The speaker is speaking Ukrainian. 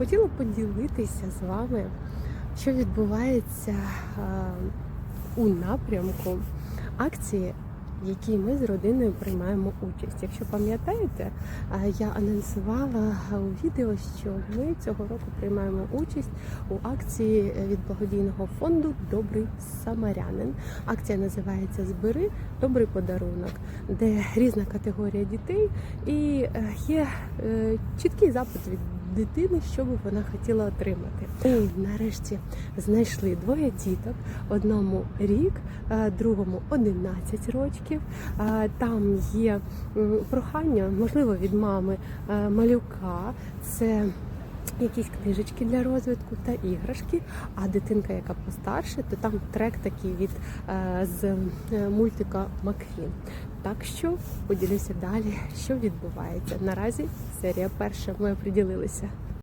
хотіла поділитися з вами, що відбувається у напрямку акції, в якій ми з родиною приймаємо участь. Якщо пам'ятаєте, я анонсувала у відео, що ми цього року приймаємо участь у акції від благодійного фонду Добрий Самарянин. Акція називається Збери добрий подарунок, де різна категорія дітей і е, є е, чіткий запит від дитини, що би вона хотіла отримати. І нарешті знайшли двоє діток: одному рік, другому 11 років. Там є прохання, можливо, від мами малюка. Це Якісь книжечки для розвитку та іграшки. А дитинка, яка постарше, то там трек такий від е, з е, мультика Макфін. Так що поділюся далі, що відбувається. Наразі серія перша. Ми оприділилися.